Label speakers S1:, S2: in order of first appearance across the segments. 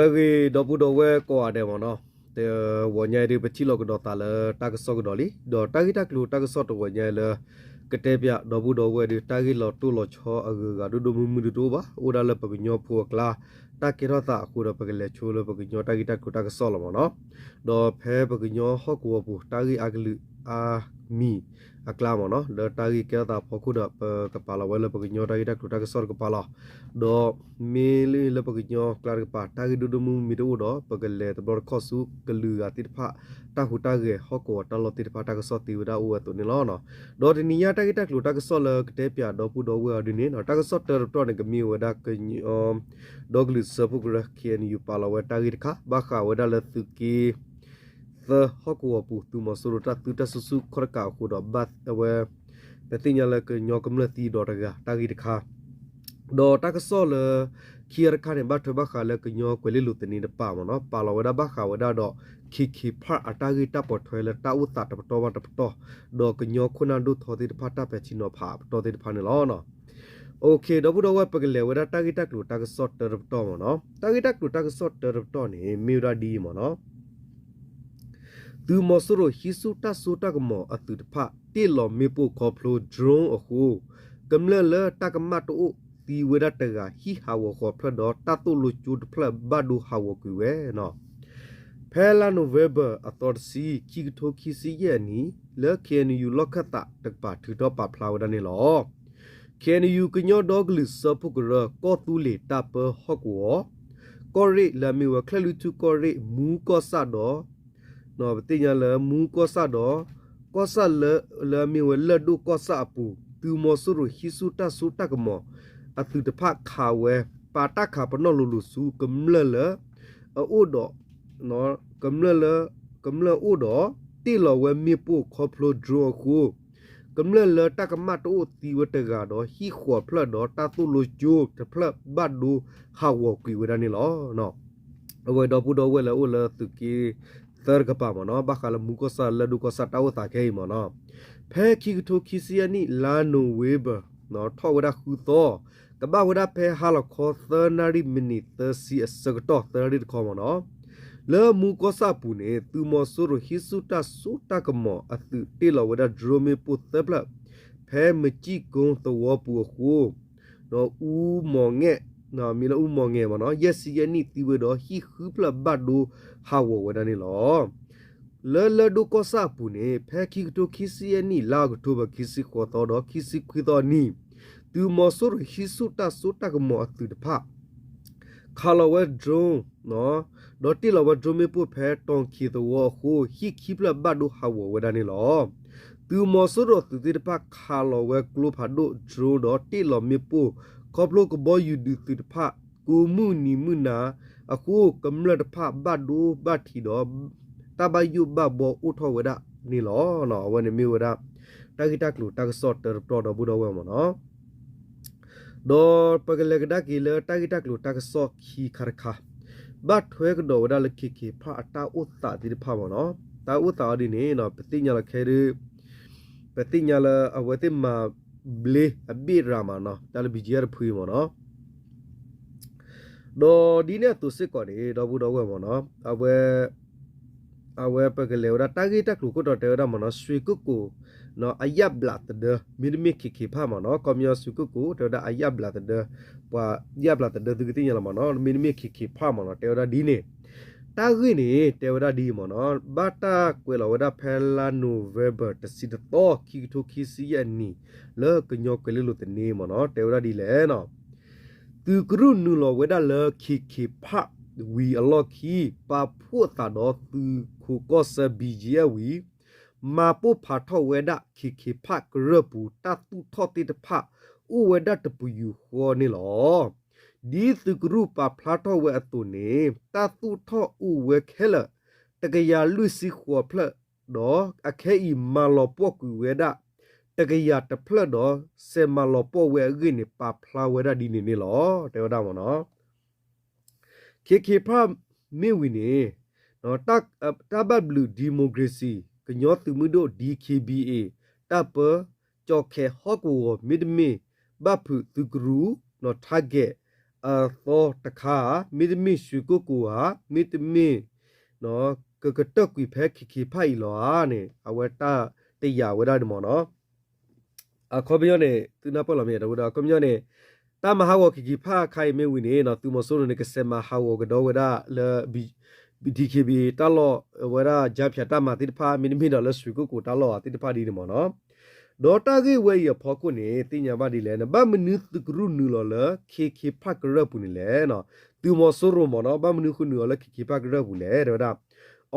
S1: le ge do bu do we ko ade mo no te wo nya de pa chi lo ko do ta le ta ka so ko do li do ta gi ta klu ta ka so to wo nya le ကတဲ့ပြတော့ဘူးတော့ဝဲဒီတာဂီလော်တူလော်ချောအဂါဒူဒူမူမူဒူဘာဥဒါလပကညောဖိုကလာတာကေရတာအခုတော့ပကလေချိုးလပကညောတာဂီတက်ကိုတာကဆောလမနော်တော့ဖဲပကညောဟော့ကောဘူးတာဂီအဂလူ အာမီအကလာမနော်ဒတာဂီကေတာဖခုဒပကပါလာဝဲလပကညောတာဂီတက်ကိုတာကဆောကပါလာတော့မီလီလပကညောကလာကပါတာဂီဒူဒူမူမီဒူတော့ပကလေတဘခေါ်စုကလူကတိဖတာဟူတာဂေဟော့ကောတလောတိဖတာကဆောတီဝဒါဥဝတုန်လောနော် do de niya ta kita klu ta ka so la kte pya do pu do wa de ne no ta ka so ter to ne ka mi wa da ka ni um do glu sa pu gra kien yu pa la wa ta gi kha ba kha wa da la tu ki the ho the hokwa pu tu mo suru ta tu ta susu khor ka khu do bat awe pe ti nya le ke nyo kam le ti do ra ga ta gi kha do ta ka so le khier kha ne ba tho ba kha le ke nyo kwe le lu te ni da pa mo no pa lo wa da ba kha wa da do khi khi pha ata gi ta po thwe le ta u ta ta to ba ta to do ke nyo khu na du tho ti pha ta pe chi no pha to ti pha ne lo no โอเคดบุดว่าปกเลวดาตากิตักลูตากสอดเตอร์ตอมเนาะตากิตักลูตากสอดเตอร์ตอนี่มิวดาดีมเนาะ သူမဆရိုဟီဆူတာဆူတာကမောအတူတဖာတီလောမေပိုခေါပလိုဒရုန်းအခုကမ္လလတာကမတ်တူတီဝဒတကဟီဟာဝခေါ်ဖရတော့တတုလူချူဖလဘဒူဟာဝကွေဝဲနော်ဖဲလာနိုဗေဘာအတော်စီခီတိုခီစီရဲ့နီလဲကေနယူလောက်ခတာတကပါထူတော့ပါဖလာဝဒနေလောကေနယူကညောဒေါဂလစ်စပုကရကောတူလေတပဟော့ကောကောရိလာမီဝခလလူတူကောရိမူကောဆာတော့ နော်ပတိညာလမူကောဆာတော့ကောဆာလလာမီဝလဒုကောဆာပူတူမောဆရဟီဆူတာဆူတာကမောအသူတဖခါဝဲပါတခါပနောလူလူစုကမ္လလအိုဒနော်ကမ္လလကမ္လအိုဒတီလဝဲမြေပိုခေါဖလိုဒရခုကမ္လလတကမတ်အိုတီဝတကတော့ဟီခေါ်ဖလတော့တတူလူဂျိုတဖလဘတ်ဒူဟာဝကွေဝဒနေလောနော်အဝဲတော့ပူတော့ဝဲလဲအိုလဲသူကီ သရကပါမနော်ဘခလမူကဆာလဒုကဆာတောတာခဲမနော်ဖဲခီတိုခီစီယနီလာနိုဝေဘာနော်ထောဝဒခုသောကဘာဝဒဖဲဟာလခေါ်30မိနစ်30အစကတော့30ခေါ်မနော်လေမူကောစာပူနေသူမဆိုရဟိစုတာစုတာကမောအသူတေလဝဒဒရိုမီပုသပလဖဲမကြည့်ကုန်းသောပူခုနော်ဦးမောင်ငဲ့ နော်မီလဦးမောင်ငဲ့မနော်ယက်စီယနီတီဝဒဟိခူပလဘတ်ဒူဟာဝဝဒနေလောလေလေဒုကောစာပူနေဖဲခိတိုခိစီယနီလာကတိုဘခိစီခေါ်တော့ခိစီခွေတော်နီသူမောဆိုရဟိစုတာစုတာကမောအသူတဖခါလဝဲဒရုံနော်ဒေါ်တီလဝဲဒရုံမေပုဖဲတောင်ခီတော်ဟိုဟိခိပလဘတ်ဒူဟာဝဝဒနေလောသူမောဆိုရသူတိတဖခါလဝဲကလုဖာဒိုဒရုဒေါ်တီလမေပု ခေါပလိုကဘောယူဒူသူတဖကူမှုနီမှုနာအခုကမ္လတဖဘတ်ဒူဘတ်တီတော့တဘယူဘဘောဥထောဝဒနီလောနော်ဝနမီဝဒတာဂီတာကလူတာဆော့တာတော်တော်ဘူးတော်ဝဲမနော်ဒေါ်ပကလကဒကီလတာဂီတာကလူတာဆော့ခီခရခဘတ်ထွဲကတော်ဝဒလခိခိဖာအတာဥတတိဖာမနော်တာဥတာဒီနေနော်ပတိညာလခဲရပတိညာလအဝတိမာ ဘလေအဘိရာမနော်ဒါလည်း BGR ဖွေးပေါ့နော်တော့ဒီနေ့သူစစ်ကော်နေတော့ဘူးတော့ဝဲပေါ့နော်အဝဲအဝဲပကလေရတာဂီတက်လူကတော့တဲရမနော်ဆွေကုကူနော်အယပ်ဘလတ်ဒမီမီခိခိဖာမနော်ကွန်မြူဆွေကုကူတဲရအယပ်ဘလတ်ဒပွာယပ်ဘလတ်ဒဒဂတိညလမနော်မီမီခိခိဖာမနော်တဲရဒီနေ့ တာဂိနေတေဝဒဒီမောနောဘာတာကွေလဝဒဖဲလာနိုဝေဘာတစီတော့ခီထိုခီစီယနီလေကညောကလေးလို့တနေမောနောတေဝဒဒီလဲနော်သူကရုနူလောဝေဒလေခီခီဖာဝီအလောခီပါဖို့တာတော့သူခိုကောဆဘီဂျီယဝီမာပုဖာထောဝေဒခီခီဖာကရပူတတူထောတိတဖာဥဝေဒတပူယူခောနေလော ဒီသူကရူပါဖလာတော့ဝဲအတူနေတာသူထော့ဥဝဲခဲလတကရလူစီခေါ်ဖလက်တော့အခဲဤမာလောပေါကူဝဲဒတကရတဖလက်တော့ဆေမာလောပေါဝဲအင်းနေပါဖလာဝဲဒဒီနေနေလောတေဝဒါမနော်ခေခေဖာမေဝီနေနော်တက်တဘဘလူးဒီမိုကရေစီကညောသူမှုတို့ DKBA တပ်ပကြော်ခဲဟော့ကူမစ်မီဘဖသူကရူနော် target အသောတခါမိဒမီရှုကိုကိုဟာမိဒမီနော်ကကတက်ကွေဖဲခိခိဖိုင်လောနေအဝတာတရဝဒဒမောနော်အခေါ်ပြောနေသူနာပေါ်လာမြေတော့ကွန်ပြောနေတာမဟာဝခိခိဖာခိုင်မေဝီနေနော်သူမဆိုးနေကစမဟာဝကတော့ဝဒလေဘီ BDKB တလောဝရဂျာဖြတ်တမတိတဖာမိနမိတော့လဆွေကိုကိုတလောတိတဖာဒီနေမောနော် ဒေါ်တာကေဝဲရဖောကုနေတင်ညာပါဒီလဲနဘမနုတကရုနူလောလခေခေဖကရပူနေလဲနော်သူမဆိုးရမောနော်ဘမနုခုနူလောခေခေဖကရပူလဲတော့ဒါ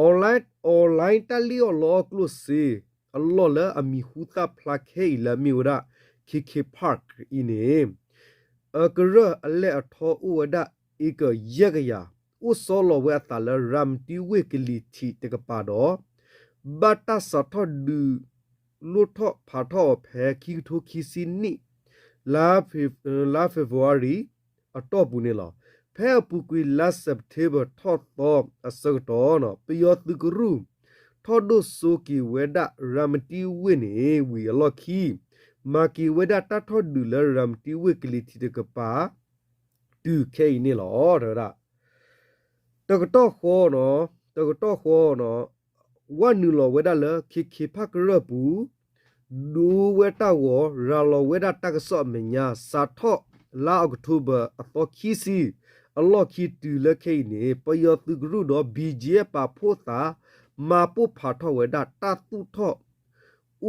S1: online online တလီလောကလုစီအလောလအမီဟူတာဖလာခေလမီဝဒခေခေဖာကအင်းနေအကရအလဲအထောဥဝဒဧကယကယာဥစောလဝဲတလရမ်တီဝေကလီတီတကပါတော့ဘတာစထဒူ လူထဖာထောဖဲခီထိုခီစီနီလာဖေလာဖေဗူရီအတော့ဘူးနေလားဖဲပူကွေလာစက်တေဘာထော့တော့အစကတော့နော်ပယောတုကရူထော့ဒိုဆိုကီဝဲဒရမ်တီဝေနေဝီအလော့ခီမာကီဝဲဒတာထော့ဒူလရမ်တီဝေကလီတီတကပါတူခဲနေလောတော့တကတော့ခေါ်နော်တကတော့ခေါ်နော် ဝနူလောဝဲဒါလခိခိဖကရပူဒူဝဲတာဝရာလောဝဲဒါတကဆော့မညာစာထော့လာအောက်တိုဘာအတော့ခီစီအလော့ခီတူလခိနေပယောသူဂရုတော့ BGF ပါဖို့တာမာပုဖာထော့ဝဲဒါတတုထော့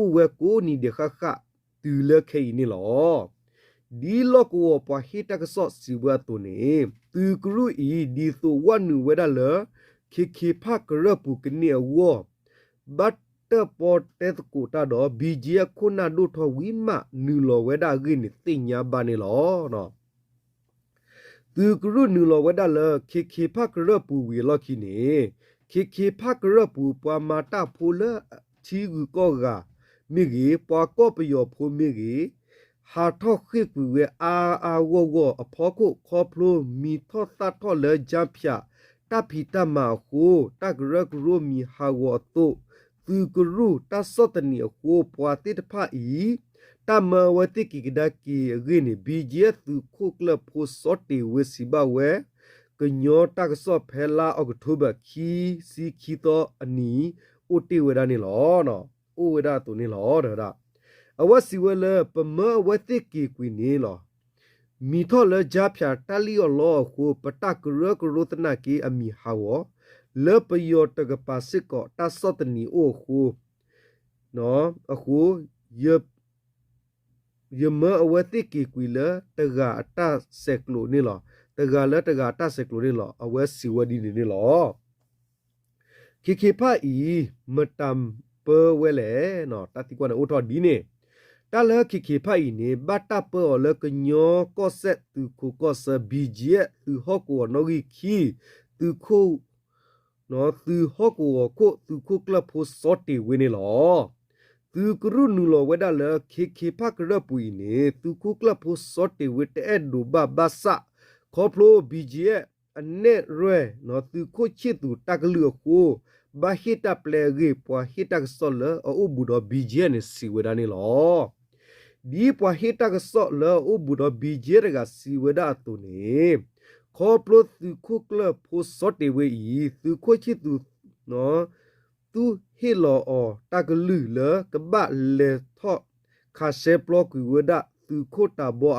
S1: ဥဝဲကိုနီ de ခခတူလခိနေလောဒီလော့ကိုပွားဟိတကဆော့စီဝတ်တူနေသူကရုဤဒီဆိုဝနူဝဲဒါလ ခိခိဖကရပူကနေဝဘတ်တပေါ်တက်ကိုတာတော့ဘီဂျီယခုနာဒုထဝီမနူလောဝဲဒါဂိနေတင်ညာဘာနေလောနော်သူကရုနူလောဝဲဒါလခိခိဖကရပူဝီလောခိနေခိခိဖကရပူပွာမာတာဖိုလချီကူကောကမိကြီးပွာကောပယောဖိုမိကြီးဟာထော့ခိကွေဝဲအာအာဝဝအဖောကိုခေါပလိုမီထော့သတ်ထော့လေဂျပ်ဖြာ တပိတမဟုတဂရဂရမီဟာဝတုသူကရုတဆော့တနီဟုပွာတိတဖာဤတမဝတိကိကဒကီဂိနေဘီဂျေသူခုကလဖိုစောတီဝစီဘဝဲကညောတကဆော့ဖဲလာအောက်တိုဘာခီစီခီတော့အနီအိုတီဝဒနေလောနော်အိုဝဒတူနေလောဒါအဝစီဝဲလပမဝတိကီကွီနေလော မီထောလဂျာဖြာတလီယောလောခုပတကရကရတနာကီအမီဟာဝလေပယောတကပါစစ်ကောတဆောတနီအိုခုနော်အခုယယမအဝတိကီကွီလတဂါတဆက်ကလိုနေလောတဂါလတဂါတဆက်ကလိုနေလောအဝစီဝဒီနေလောခိခိဖာဤမတမ်ပဝဲလေနော်တတိကွာအိုထောဒီနေ တာလခိခိဖိုင်နေဘတာပေါ်လကညောကောဆက်သူခုကောဆဘီဂျီသူဟောကောနောဂီခီသူခုနော်သူဟောကောကိုသူခုကလဖိုစောတီဝင်းနေလောသူကရုနူလောဝဒလခိခိဖကရပူနေသူခုကလဖိုစောတီဝတ်တဲ့ဒူဘဘဆာခေါပလိုဘီဂျီအနေရဲနော်သူခုချစ်သူတကလူခုဘာဟိတပလေဂေပွာဟိတကဆောလအဥဘူဒဘီဂျီနေစီဝဒနေလော ဒီပွားဟိတကဆော့လောဥဘူဒဘီဂျေရကစီဝဒတုနေခေါပလို့သူခုကလဖိုစော့တေဝေဤသူခွချစ်သူနော်သူဟီလောအောတကလူလကဘလေထော့ခါရှေပလောကွေဝဒသူခုတာဘော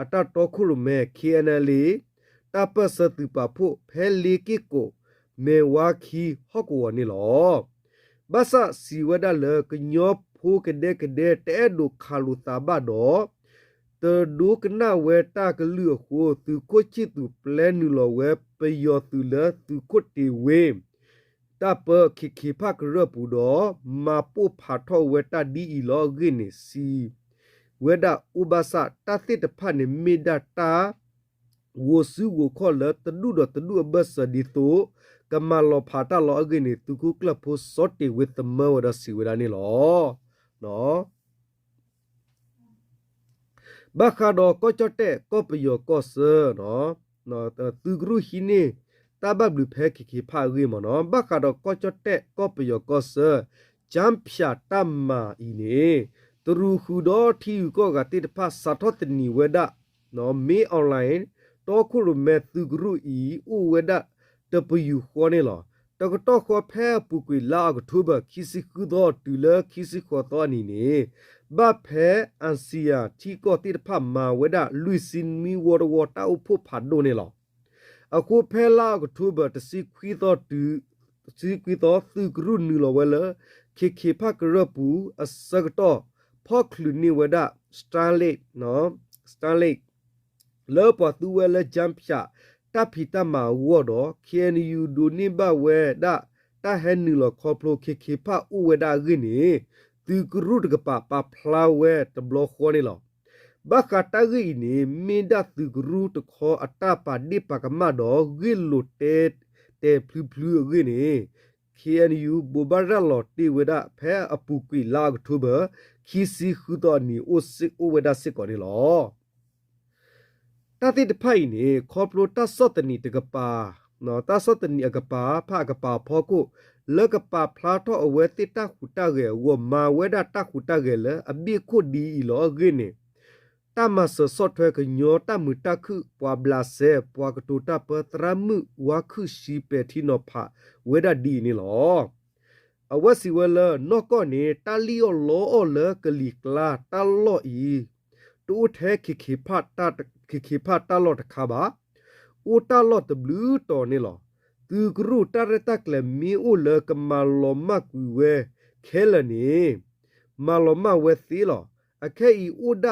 S1: အတတော်ခုရမဲ KNL တပစတူပဖို့ဖဲလီကီကိုမေဝါခီဟော့ကောနီလောဘဆစီဝဒလကညော ဖိုးကတဲ့ကတဲ့တဲ့ဒုခါလူတာဘတော့တဒုကနာဝဲတာကလူခိုသူကိုချစ်သူပလဲနူလဝဲပယောသူလသူကိုတီဝေတပခိခိဖကရပူတော့မပုဖာထောဝဲတာဒီအီလောဂင်းနေစီဝဲဒါဥဘဆာတသိတဖနေမေဒတာဝစုကိုခေါ်လတဒုတော့တဒုဘဆဒီတိုကမလောဖာတာလောအဂင်းနေသူကုကလဖိုစောတေဝစ်တမောဒစီဝဒနေလော နော်ဘခါတော့ကောချတဲ့ကောပယောကောဆာနော်နော်သူဂရုဟိနေတဘဘလူဖဲခိခိဖာရီမနော်ဘခါတော့ကောချတဲ့ကောပယောကောဆာဂျမ်ဖြာတမ္မာဤနေတရူခုတော့ထီကောကတိတဖဆာထောတနီဝဒနော်မေအွန်လိုင်းတတော့ခုရမဲသူဂရုဤဥဝဒတပယူခေါ်နေလော တကတော့ခေါ်ဖဲပူကွေလာကထုဘခီစီကူတော့တူလခီစီခေါ်တော့နီနေဘဖဲအန်စီယာတီကိုတိဖမာဝဒလူစင်မီဝရဝတာအဖို့ဖတ်ဒိုနေလောအခုဖဲလာကထုဘတစီခွီတော့တူစီခွီတော့သူဂရုနီလောဝဲလခေခေဖကရပူအစကတော့ဖောက်လူနီဝဒစတန်လိတ်နော်စတန်လိတ်လောပတူဝဲလဂျမ်ဖြာ တပ်ဖီတမဝေါ်တော့ KNU ဒိုနိဘဝဲဒါတဟဲနီလခေါပလိုခေခေဖဥဝဲဒါဂိနေသူကရုတကပပဖလာဝဲတဘလခေါ်နေလောဘခတာဂိနေမင်းဒသူကရုတခေါ်အတပါဒီပကမတော့ဂိလိုတေတေဖလူဖလူဂိနေ KNU ဘူဘာရလော်တီဝဒဖဲအပူကွီလာကထုဘခီစီခူတော်နီအိုစစ်အိုဝဒစစ်ကောနေလော တတိတဖိုင်နေခေါပလိုတဆော့တနီတကပါနော်တဆော့တနီအကပါဖကပါဖောကိုလကပါဖလာတော့အဝဲတိတခုတကေဝမာဝဲဒတခုတကေလအဘိခုဒီီလောဂိနေတမဆဆော့ထွဲကညောတမှုတခုပွာဘလာဆေပွာကတူတပတရမှုဝါခုရှိပေတီနောဖဝဲဒဒီနေလောအဝစီဝဲလနော့ကောနေတာလီယိုလောအော်လကလီကလာတလော့ဤ တူထဲခိခိဖတ်တာခိခိဖတ်တာလော့တခါပါဥတာလော့တဘလူးတော်နေလောသူကရူတရတကလမီဥလကမလောမကူဝဲခဲလနေမလောမဝဲသီလောအခဲဤဥဒ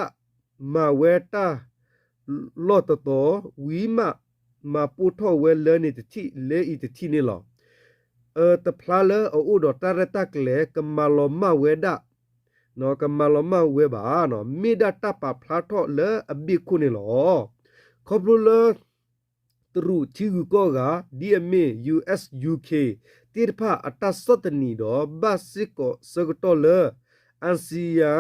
S1: မဝဲတာလော့တတော်ဝီမမပူထောဝဲလဲနေတတိလဲဤတတိနေလောအဲတဖလာလအဥဒတရတကလေကမလောမဝဲဒါ နော်ကမလောမဝဲပါနော်မိဒတပဖလာထော့လေအဘိခုနေလောခေါပလူလတရူချီကူကောက DMA US UK တိရဖအတဆတ်တနီတော့ဘတ်စစ်ကိုစကတော့လေအန်စီယာ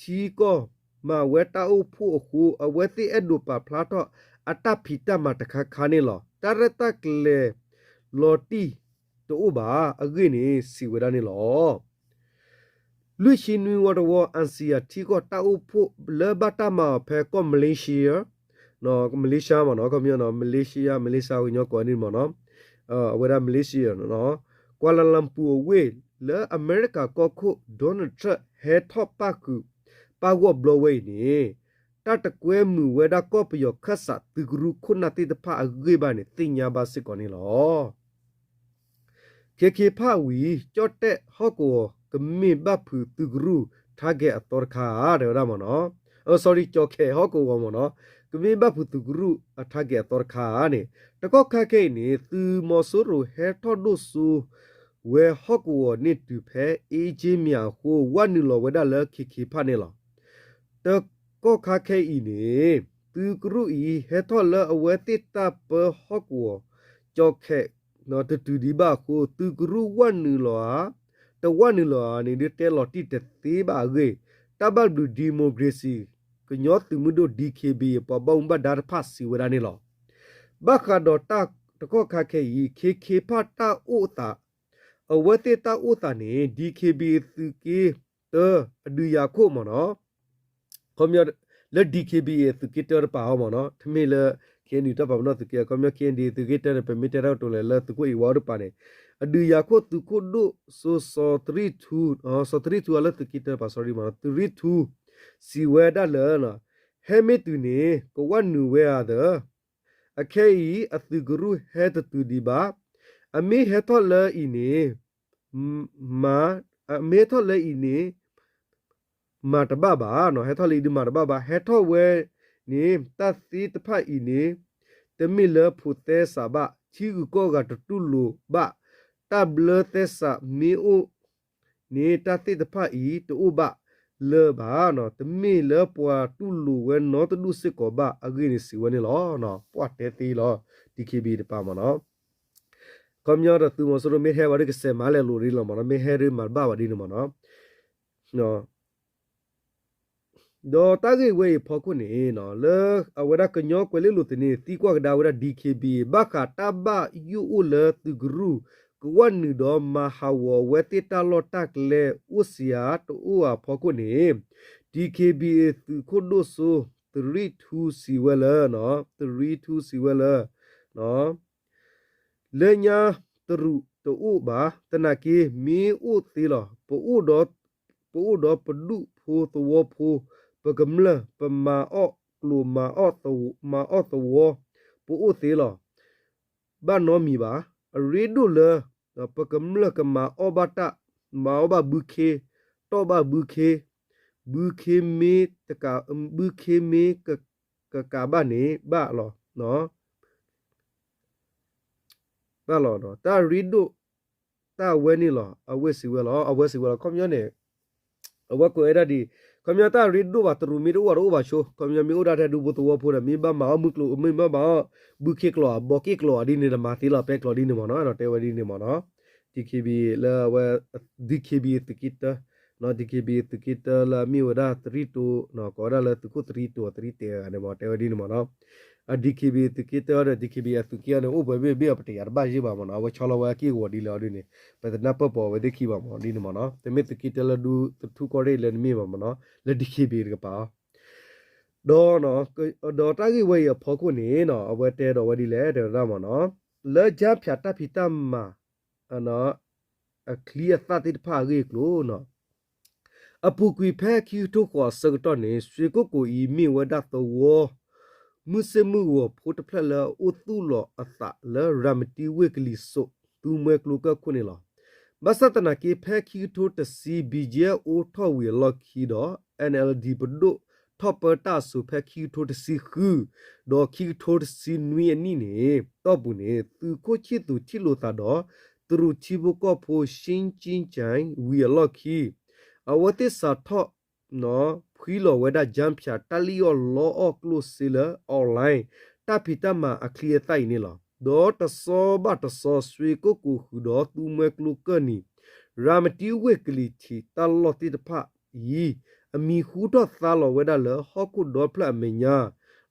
S1: ချီကိုမဝဲတာအုပ်ဖို့အခုအဝဲတိအဒူပဖလာထော့အတဖီတမတခါခါနေလောတရတကလေလော်တီတို့ဘာအဂိနေစီဝဒနေလော လူရှိနွေဝတော်ဝအန်စီယာတီကိုတာအုပ်ဖို့လေဘတာမဖဲကောမလေးရှိယာနော်မလေးရှားမနော်ကမြေနော်မလေးရှားမလေးရှားကိုညောကောနေမနော်အဝရမလေးရှားနော်ကွာလာလမ်ပူဝေလေအမေရိကကောခုဒေါနယ်ထရဟဲထော့ပါကူပါဝဘလဝေးနေတတကွဲမှုဝဲဒါကောပယောခတ်စာသူဂရုခုနတိတဖအဂေဘာနေတင်ညာပါစစ်ကောနေလောကေကေဖဝီကြော့တဲ့ဟော့ကို ကမေဘဖူသူဂရုထားခဲ့အတော်ခါတယ်ရမနော်အော် sorry ကြော့ခဲဟော့ကိုဝမနော်ကမေဘဖူသူဂရုအထားခဲ့အတော်ခါနေတကောခခဲနေသူမော်ဆိုရိုဟဲထော့ဒိုဆူဝဲဟော့ကိုနေတူဖဲအေဂျင်းမြဟိုဝတ်နီလောဝဒလခိခိဖာနေလောတကောခခဲဤနေသူဂရုဤဟဲထော့လအဝဲတိတပဟော့ကိုကြော့ခဲနော်တတူဒီဘာကိုသူကရုဝတ်နီလော တဝတ်နီလောနေတဲ့လော်တိတသေးပါကေတဘတ်ဒူဒီမိုကရေစီကညောတူမှုဒို DKB ပဘုံဘဒါဖတ်စီဝရနေလောဘခါဒတာတကောခခဲဤခေခေဖတာဥတာအဝတေတာဥတာနေ DKB သူကေတအဒူယာခိုမနော်ခမရလက် DKB သူကေတရပါဟောမနော်ထမေလ ခင်ဒီတော့ဘာလို့သူကကမခင်ဒီသူကတဲ့ပမီတရာတိုလေလသူကိုဝါရပါနေအဒူယာကိုသူကိုဒိုဆိုဆို32အော်ဆို32အလသူကတဲ့ပါ sorry မ32စီဝဲဒါလနာဟဲမီတူနေကိုဝနူဝဲရတဲ့အခဲဤအသူဂရုဟဲတတူဒီပါအမေဟဲတော်လဲဤနေမာအမေတော်လဲဤနေမာတဘဘာနော်ဟဲတော်လီဒီမာတဘဘာဟဲတော်ဝဲ နေတသိတဖတ်ဤနေတမီလဖုတဲစာဘချီကူကောကတတူလူဘတဘလတဲစာမီအိုနေတသိတဖတ်ဤတူဘလေဘာနော်တမီလပွာတူလူဝဲနော်တဒုစစ်ကောဘအဂိနေစီဝဲနေလောနော်ပွာတဲတီလော DKB တပါမနော်ကမ်ယောရသူမစရမေဟဲဝရကစမလဲလူရီလောမနော်မေဟဲရီမဘာဝဒီနမနော်နော် ဒေါ်တာဂေဝေဖောခုနေနော်လေအဝရကညောကွေလေလူတနေတီကွာဒါဝရ DKB ဘခတာဘယူဥလသူဂရုကဝနုဒေါ်မဟာဝဝတိတလောတက်လေဥစီယာတူအဖောခုနေ DKB သူခုဒိုဆူတ3 2စီဝဲလာနော်3 2စီဝဲလာနော်လေညာတရုတူဘာတနကေမီဥတီလာပူဒတ်ပူဒပဒုဖိုတဝဖို ပကမလပမာအောကလူမာအောတဝမာအောတဝပူတီလာဘာနောမီဘာရီဒူလာပကမလကမာအောဘတာမာအောဘဘူခေတော့ဘဘူခေဘူခေမီတကဘူခေမီကကကဘာနေဘာလောနော်ဘာလောတော့တာရီဒူတာဝဲနေလောအဝဲစီဝဲလောအဝဲစီဝဲလောကွန်မြနေအဝဲကိုအဲ့ဒါဒီ ကွန်မြတာရီဒူဘာတရူမီရူဝရူဘာရှိုကွန်မြမီဥဒါတဲ့ဒူဘတူဝဖိုရမီဘာမာမုကလိုမီဘာဘာဘူခေကလောဘောကေကလောဒီနေမာတီလာပက်ကလောဒီနေမနော်တော့တဲဝဒီနေမနော် DKB la wa DKB tikita no DKB tikita la mi wada 32 no ko da la tuku 32 32 ane mo te wadi no no a DKB tikita da DKB atukia ne o be be be apte yar ba ji ba mo no wa chola wa ki wo di la di ne pe na pa po we dekhi ba mo di ne mo no te me tikita la du tu ko re le mi ba mo no la DKB ga pa တော့နော်တော့တာကြီးဝေးရဖောက်ခုနေနော်အဝဲတဲတော့ဝဒီလေတဲ့တော့မနော်လဲကြဖြတ်တဖိတမအနော်အကလီယသတိဖာရီကလို့နော်အပူကွေဖဲခီထုတ်ခေါ်စကတော့နေရွှေကိုကိုဤမိဝဒတော်ဝ မုစမှုဝဖို့တဖလက်လာဥသူလောအသလရမတီဝေကလီဆိုသူမွဲကလုကခုနေလောမဆတနာကေဖဲခီထုတ်တစီဘီဂျေအိုထော်ဝီလော်ခီတော့ NLD ဘဒိုထော့ပတာစုဖက်ခီထိုတစီခူဒေါ်ခီထိုတစီနွေနီနေတော့ဘူးနေသူကိုချစ်သူချစ်လို့တာတော့သူတို့ချီဘကောဖိုရှင်းချင်းချိုင်ဝီလော့ခီအဝတိစာထော့ နော်ခွီလောဝဒဂျမ်ဖြာတလီယောလောအော့ကလုစီလာအွန်လိုင်းတပိတမအခလီတိုင်နေလောဒေါ်တဆောဘတ်ဆောဆွေကိုကူဟူဒေါ်သူမွဲကလုကနီရာမတီဝက်ကလီချီတလောတိတဖယီအမီခူတော့သာလောဝဲဒါလဟောကုဒေါ်ဖလာမညာ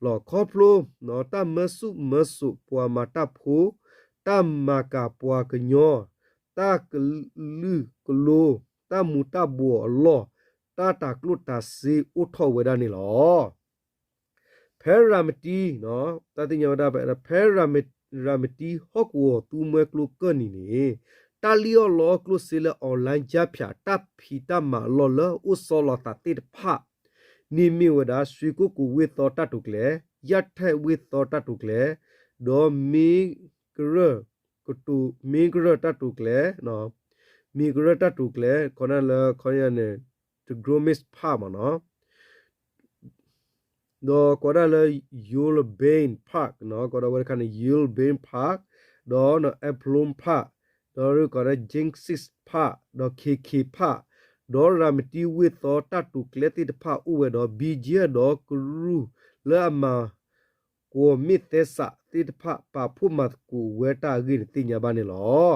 S1: လောခေါဖလိုနော်တမဆုမဆုပွာမာတဖိုတမကာပွာကညောတကလူကလိုတမူတဘောလော တတာကလုတာစီဥထောဝဲဒါနေလောဖဲရာမတီနော်တတိညာဝဒပဲဖဲရာမရာမတီဟော့ကောသူမွဲကလုကနီနေတာလီယောလောကလုစီလအွန်လိုင်းကြဖြာတပ်ဖီတမလောလဥစောလတာတိဖာနိမီဝဒါဆွေကိုကူဝေသောတတုကလေယတ်ထဲဝေသောတတုကလေဒေါ်မီဂရကတူမီဂရတတုကလေနော်မီဂရတတုကလေခနလခေါရနေတဂရိုမစ်ဖာမနော်တော့ကောရလေယူလဘိန်းပါကနော်ကောရဝရခနယူလဘိန်းပါတော့နော်အပလုံ ပါဒေါ်ရကရဂျင်းစစ်ဖာဒေါ်ခေခေဖာဒေါ်ရမတီဝေသောတတုကလက်တိတဖာဥဝဲဒေါ်ဘီဂျီဒေါ်ကရူလာမာကိုမီတေဆာတိတဖာပါဖုမတ်ကူဝဲတာဂိတိညာဘာနေလော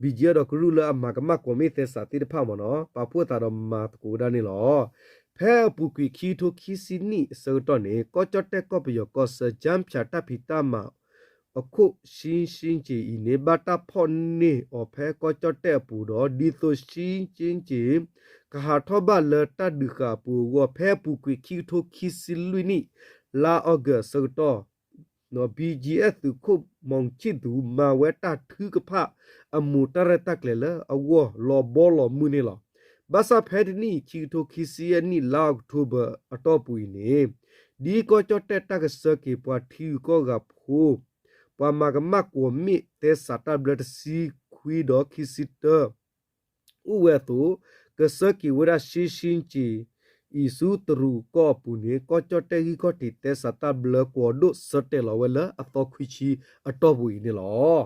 S1: ဘီဂျီဒေါ်ကရူလာမာကမကိုမီတေဆာတိတဖာမနော်ပါဖုတာဒေါ်မာကူဒါနေလောဖဲပူကွီခီထိုခီစီနီစေတော့နေကောချတက်ကောပယောကောစဂျမ်ဖြာတဖီတာမာအခုရှင်းရှင်းကြည်ဤနေဘတာဖွန်နေအဖဲကောချတဲ့ပူတော့ဒီဆိုရှင်းချင်းကြည်ကဟာထောဘလတဒုကပူဝဖဲပူကွီခီထိုခီစီလူနီလာအော့ဂတ်စတော့ နော် BGS သူခုမောင်ချစ်သူမာဝဲတာထူးကဖအမူတရတက်လေလအဝလောဘောလောမူနေလောဘာသာဖဲဒနီချီထိုခီစီယနီလာအောက်တိုဘာအတော့ပူနေဒီကောချတဲ့တက်ကစကေပွားထီကောကဖိုးပမာကမကိုမီတေစတာဘလက်စီခွီဒိုခီစီတဥဝဲတူကစကီဝရရှိရှင်ချီ ဤစုတရူကောပူနေကောချတေဟီကောတီတေစတာဘလကောဒိုစတေလဝဲလအတော့ခွီချီအတော့ဘူးနေလော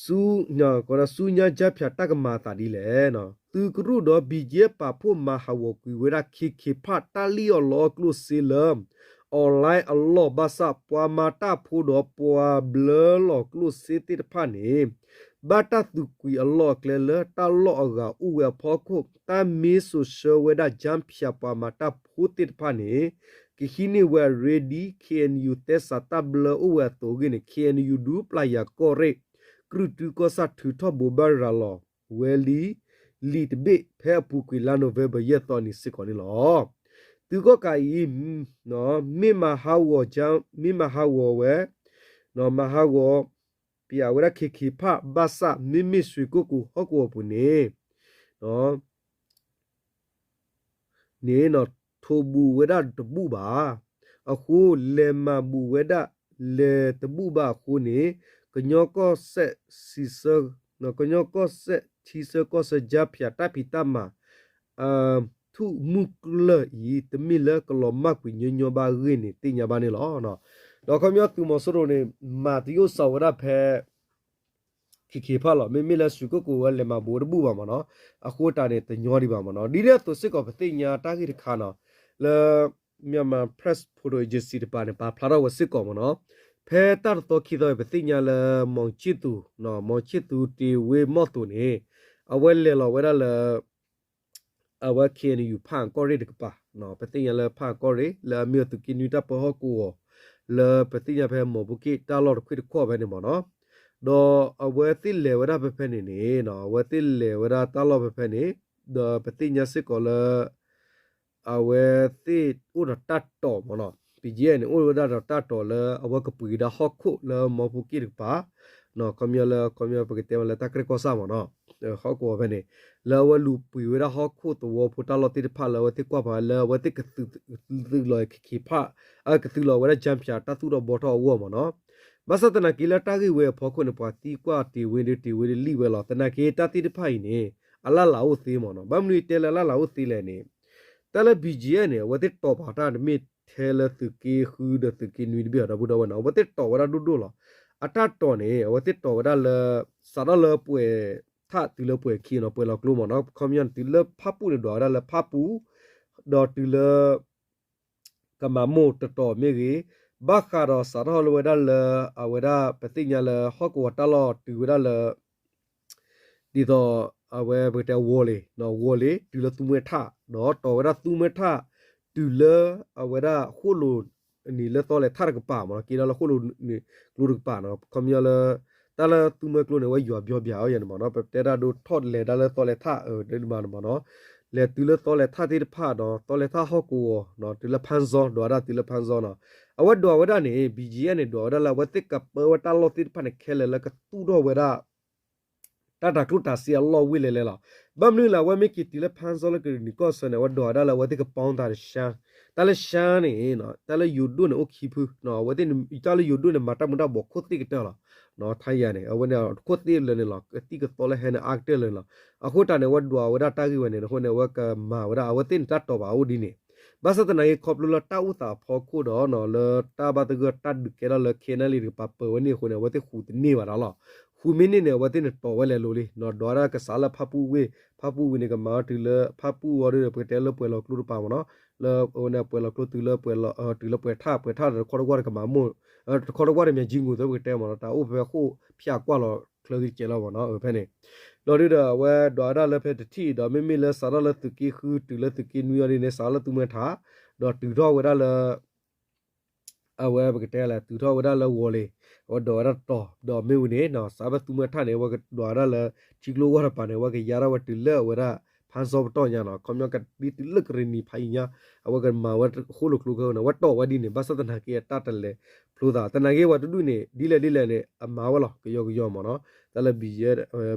S1: စုညာကောရစုညာကြဖြတ်တကမာတာဒီလေနော်သူကရုတော့ဘီဂျေပါဖို့မဟာဝကွေဝရခိခိဖတ်တလီယောလောကလုစီလမ် online allo basa pwa mata phodo pwa blur lo ဘာတာသူကွီအလော့ကလေလတာလော့အကဥဝဖောခုတာမေဆိုရှဝဒဂျမ်ဖျာပါမတာဖူတစ်ဖာနေကိခိနေဝရေဒီ KNU တက်စတာဘလဥဝတိုဂိနေ KNU ဒူပလာယာကောရေကရုတူကောစတ်ထူထဘူဘာရာလောဝဲလီလီတဘိဖဲပူကွီလာနိုဗ ెంబ ရက်တော်နေစစ်ခေါ်နေလောသူကကာယီနော်မိမဟာဝောဂျမ်မိမဟာဝောဝဲနော်မဟာဝော ပြာဝရခေခေဖဘာစမိမိဆွေကိုကိုဟောကောပုနေနော်နေနော်ထိုဘူဝဒတပူပါအခုလေမဘူဝဒလေတပူပါခုနေကညောကောဆက်စီဆာနော်ကညောကောဆက်ချီဆာကောဆဂျာဖျာတပိတမအမ်သူမုကလဤတမီလကလောမကွညညဘာရင်းတင်ညာဘာနေလောနော် တော့ခမျိုးသူမစရိုနေမာတီယိုဆဝရဖဲခိခိဖာလောမေမေလစုကိုကိုဝလေမဘောရဘူပါမနော်အခုတာနေတညောဒီပါမနော်ဒီတဲ့သူစစ်ကောပတိညာတာခိတခါနော်လေမြန်မာ press photo agency တပါနေပါဖလာတော့ဝစစ်ကောမနော်ဖဲတတ်တော့ခိတော့ပတိညာလေမောင်ချစ်သူနော်မောင်ချစ်သူတီဝေမော့တူနေအဝဲလေလောဝဲရလေအဝဲခေနေယူဖန်ကောရီတကပါနော်ပတိညာလေဖန်ကောရီလေမြို့သူကိနူတာပဟကို လေပတိညာဖဲမောဘူကိတာလော်ခွိတခေါ်ပဲနေမနော်တော့အဝဲတိလေဝရပဖဲနေနေနော်ဝဲတိလေဝရတာလော်ပဖဲနေတော့ပတိညာစစ်ကောလေအဝဲတိဥရတတ်တော်မနော်ပီဂျီနေဥရတတ်တော်လေအဝဲကပူဒါဟခုလေမောဘူကိတပါနော်ကမြလကမြပကတေမလတကရကောစာမနော် ဟောကောပဲနေလောဝလူပူရဟောခုတဝဖူတလောတိဖာလောတိကွာပါလောဝတိကသူသူလောခိဖာအကသူလောဝရဂျမ်ပြတာသူတော့ဘောတော့ဝမနော်မဆတနာကီလာတာဂိဝေဖောခုနပွားတီကွာတီဝင်းတီဝင်းလီဝဲလောတနာကေတာတိတဖိုင်နေအလလာဦးသေးမနော်ဘမ်လီတဲလာလာဦးသေးလဲနေတလဘီဂျီနေဝတိတော့ပါတာမိထဲလသူကေခူဒသူကေနွီဘီရဘူးတော့ဝနော်ဝတိတော့ဝရဒူဒူလောအတတော်နေဝတိတော်ဝရလစာရလပွေ ถ้าติเลป่วยขี้เนาะป่วยเรากลัวหมอเนาะคอมยอนติเลพับปูเดอดาละพับปูดอติเลกะมาโมตตอเมรีบักคารอสารฮลเวดาลอเวดาปฏิญาลฮอกวตาลอติเวดาลဒီတော့အဝဲဘတဲ့ဝေါ်လေနော်ဝေါ်လေဒီလသူမထနော်တော်ဝရသူမထဒီလအဝရခုလိုနီလတော့လေထရကပါမနော်ကီလခုလိုနီလူရကပါနော်ကမြလ တာလသူမကလိုနေဝရွာပြောပြအောင်ရမနော်ပတဲတာဒိုထော့လေဒါလတော့လေထအဲဒီမှာမနော်လေတူလတော့လေထတိဖာတော့တော်လေထဟောကူနော်တူလဖန်ဇောဒေါ်ရတူလဖန်ဇောနော်အဝတ်တော်ဝဒနေ BGN နေဒေါ်ရလာဝတိကပဝတာလောတိဖာနေခဲလေလကတူတော့ဝဒတာတာကလုတာစီအလောဝိလေလေလာဘမ်လူလာဝမကီတီလဖန်ဇောလကနီကောဆနေဝဒေါ်ရလာဝတိကပေါင်းတာရှာ တာလရှာနေနော်တာလယူဒုနေအိုခီဖူနော်ဝတိတာလယူဒုနေမတာမတာဘောခုတိကတလာနော်ထိုင်ရနေအဝနေခုတိလေနေလောက်တိကတော်လဲဟဲနေအာကတဲလေလောက်အခုတနေဝဒွာဝဒတာဂီဝနေဟိုနေဝကမာဝဒအဝတင်တတ်တော်ပါဦးဒီနေဘာစတနေခေါပလူလတာဥတာဖောခုတော့နော်လတာဘတကတတ်ကဲလခေနလီပပဝနေခုနေဝတိခူတနေပါလားခုမင်းနေဝတင်တော်ဝဲလေလိုလေနော်ဒေါ်ရကစားလဖပူဝေဖပူဝေနေကမာတူလဖပူဝရပတဲလပွဲလောကလူပါမနော်လဟိုနေပွဲလောကလူတူလပွဲလောတူလပွဲထပွဲထခေါ်တော့ကမာမို့ခေါ်တော့ရမြဂျင်းကိုတော့တဲမနော်တာဥပဲခုဖျာကွာလောကလကြီးကျလောပါနော်ဖဲနေလော်ရီဒါဝဲဒွာရလည်းဖဲတတိတော့မိမိလဲစာရလည်းသူကီခူတူလည်းသူကီနူရနေစာလည်းသူမထားတော့တူတော့ဝဲရလည်းအဝဲဘကတဲလာတူတော့ဝဲရလည်းဝေါ်လေဝဒေါ်ရတော့တော့မေဦးနေနော်စာဘသူမထားနေဝဲဒွာရလည်းချီကလိုဝရပါနေဝဲကရရဝတူလဲဝဲရ ဖန်စောတော့ညာနော်ကွန်မြကဒီတလကရနီဖိုင်ညာအဝကမဝတ်ခိုလကလူကနဝတ်တော့ဝဒီနေဘသတနာကေတတလေဖလိုတာတနာကေဝတူဒုနေဒီလေဒီလေနေအမာဝလောကယောကယောမနော်တလဘီယ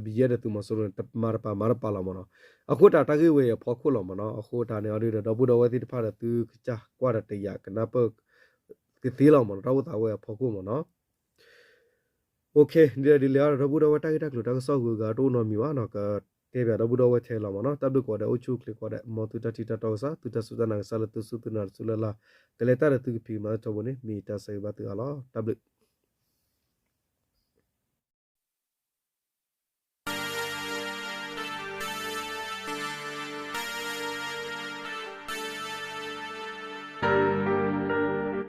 S1: ဘီယတဲ့သူမဆိုရတမာရပါမာရပါလာမနော်အခုတာတကေဝေဖောခုလောမနော်အခုတာနေအရီတော့ဘူတော်ဝတိတဖာတူချာကွာတရကနာပကတိလောမနော်တော့တာဝေဖောခုမနော်โอเคဒီဒီလေတော့ဘူတော်ဝတိုက်တက်လို့တော့ဆောက်ကူကတော့နော်မီပါနော်က တေပြတော့ဘူးတော့ဝထဲလာမနော်တပ်ဒုကောတဲ့အုချုကလကောတဲ့မောတူတတီတတော်စာတူတဆုဒနာဆလတုဆုတနာဆုလလာကလေတာရတုကပီမာတော့ဘနေမီတာဆေဘတ်အလာတပ်